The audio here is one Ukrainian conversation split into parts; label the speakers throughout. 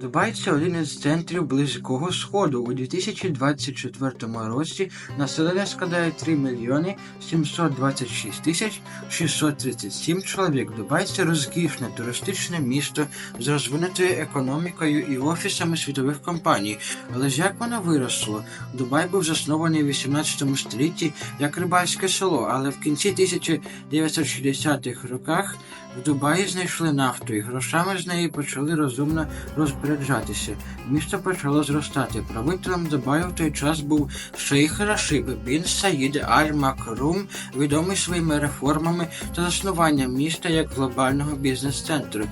Speaker 1: Дубай це один із центрів Близького Сходу. У 2024 році населення складає 3 мільйони 726 тисяч 637 чоловік. Дубай це розкішне туристичне місто з розвинутою економікою і офісами світових компаній. Але ж як воно виросло? Дубай був заснований у 18 столітті як рибальське село, але в кінці 1960-х роках в Дубаї знайшли нафту і грошами з неї почали розумно розпоряджатися. Місто почало зростати. Правителем Дубаю в той час був шейх Рашиб бін Саїд Аль Макрум, відомий своїми реформами та заснуванням міста як глобального бізнес-центру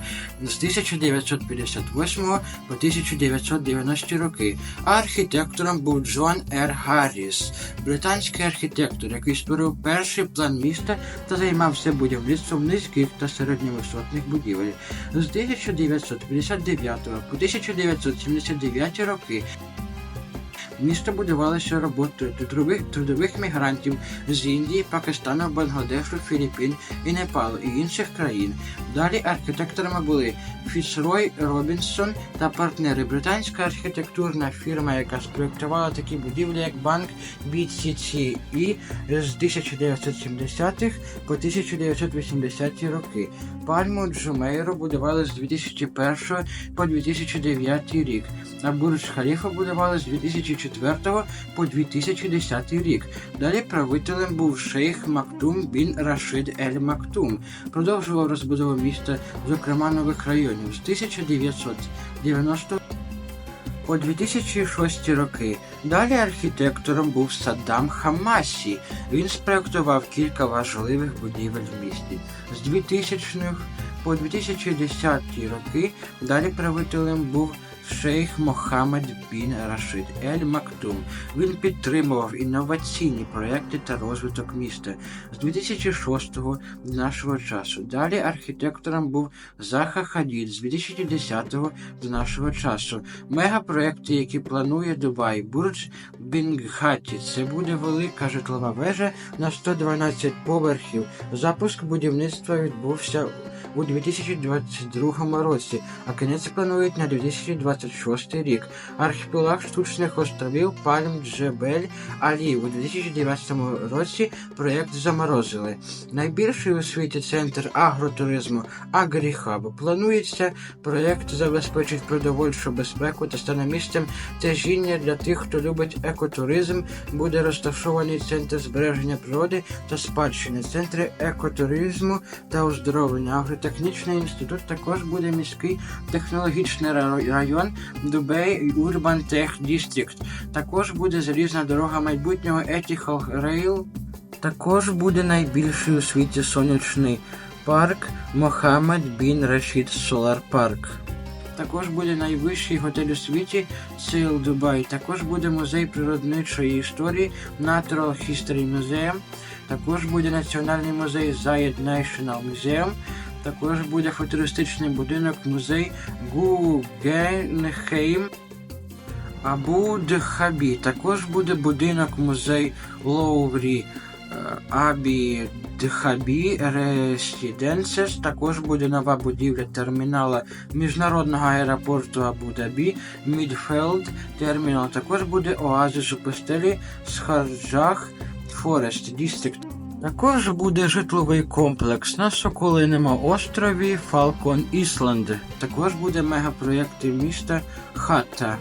Speaker 1: з 1958 по 1990 роки. А архітектором був Джон Р. Гарріс, британський архітектор, який створив перший план міста та займався будівництвом низьких та середньовисотних будівель. З 1959 по 1979 роки місто будувалося роботою трудових, трудових мігрантів з Індії, Пакистану, Бангладешу, Філіппін і Непалу і інших країн. Далі архітекторами були Фіцрой Робінсон та партнери. Британська архітектурна фірма, яка спроєктувала такі будівлі, як банк BCCE з 1970-х по 1980-ті роки. Пальму Джумейру будували з 2001 по 2009 рік, а Бурдж Халіфа будували з 2004 по 2010 рік. Далі правителем був шейх Мактум бін Рашид Ель Мактум. Продовжував розбудову міста, зокрема нових районів з 1990 по 2006 роки. Далі архітектором був Саддам Хамасі. Він спроектував кілька важливих будівель в місті. З 2000-х по 2010 роки далі правителем був шейх Мохаммед бін Рашид Ель Мактум. Він підтримував інноваційні проекти та розвиток міста з 2006 до нашого часу. Далі архітектором був Заха Хадід з 2010 до нашого часу. Мегапроекти, які планує Дубай, Бурдж Бінгхаті. Це буде велика житлова вежа на 112 поверхів. Запуск будівництва відбувся у 2022 році, а кінець планують на 2026 рік. Архіпелаг штучних островів Пальм Джебель Алі у 2019 році проєкт заморозили. Найбільший у світі центр агротуризму Агріхаб. Планується проєкт забезпечить продовольчу безпеку та стане місцем тяжіння для тих, хто любить екотуризм. Буде розташований центр збереження природи та спадщини, центри екотуризму та оздоровлення. Агротехнічний інститут також буде міський технологічний ра- район Дубей Urban Tech District. Також буде залізна дорога майбутнього Etihad Rail. Також буде найбільший у світі сонячний парк Мохаммед Бін Рашід Солар Парк. Також буде найвищий готель у світі Сейл Дубай. Також буде музей природничої історії Natural History Museum. Також буде національний музей Zayed National Museum. Також буде футуристичний будинок музей Гугенхейм. Абу Дхабі. Також буде будинок музей Лоуврі е, Абі Дхабі Реsidенцес. Також буде нова будівля термінала міжнародного аеропорту Абу-Дабі, Мідфелд термінал. Також буде оазис у пустелі Схарджах Форест Дістрикт. Також буде житловий комплекс на Соколиному острові Фалкон Ісланд. Також буде мегапроєкти міста Хата.